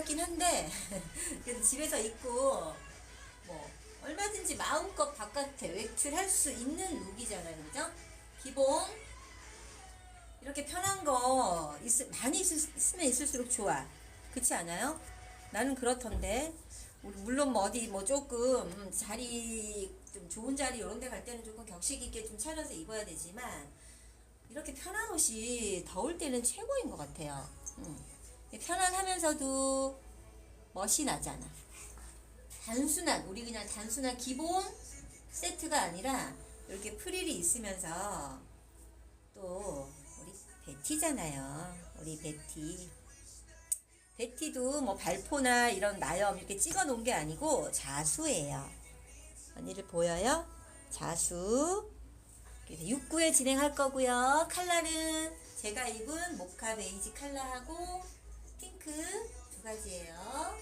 같긴 한데 그래도 집에서 입고 뭐 얼마든지 마음껏 바깥에 외출할 수 있는 룩이잖아요, 그죠? 기본 이렇게 편한 거 있, 많이 있을, 있으면 있을수록 좋아. 그렇지 않아요? 나는 그렇던데. 물론 뭐 어디 뭐 조금 음, 자리 좀 좋은 자리 이런 데 갈 때는 조금 격식 있게 좀 차려서 입어야 되지만 이렇게 편한 옷이 더울 때는 최고인 것 같아요. 음. 편안하면서도 멋이 나잖아. 단순한 우리 그냥 단순한 기본 세트가 아니라 이렇게 프릴이 있으면서 또 우리 베티잖아요. 우리 베티. 베티도 뭐 발포나 이런 나염 이렇게 찍어 놓은 게 아니고 자수예요. 언니를 보여요? 자수. 그래서 6구에 진행할 거고요. 컬러는 제가 입은 모카 베이지 컬러하고 가지예요.